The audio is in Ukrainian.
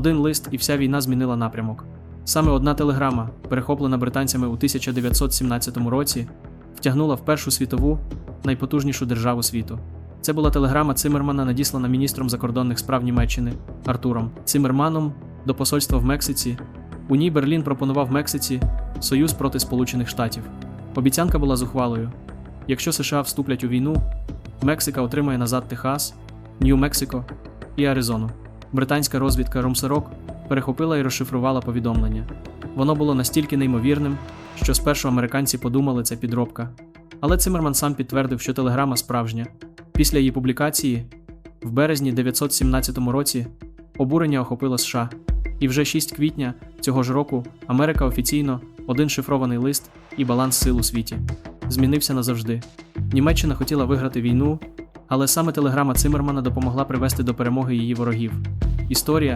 Один лист і вся війна змінила напрямок. Саме одна телеграма, перехоплена британцями у 1917 році, втягнула в Першу світову найпотужнішу державу світу. Це була телеграма Циммермана, надіслана міністром закордонних справ Німеччини Артуром Циммерманом до посольства в Мексиці. У ній Берлін пропонував Мексиці союз проти Сполучених Штатів. Обіцянка була зухвалою. Якщо США вступлять у війну, Мексика отримає назад Техас, Нью-Мексико і Аризону. Британська розвідка Ромсерок перехопила і розшифрувала повідомлення. Воно було настільки неймовірним, що спершу американці подумали це підробка. Але Циммерман сам підтвердив, що телеграма справжня. Після її публікації, в березні 1917 році, обурення охопило США. І вже 6 квітня цього ж року Америка офіційно один шифрований лист і баланс сил у світі змінився назавжди. Німеччина хотіла виграти війну, але саме телеграма Цимермана допомогла привести до перемоги її ворогів. Історія,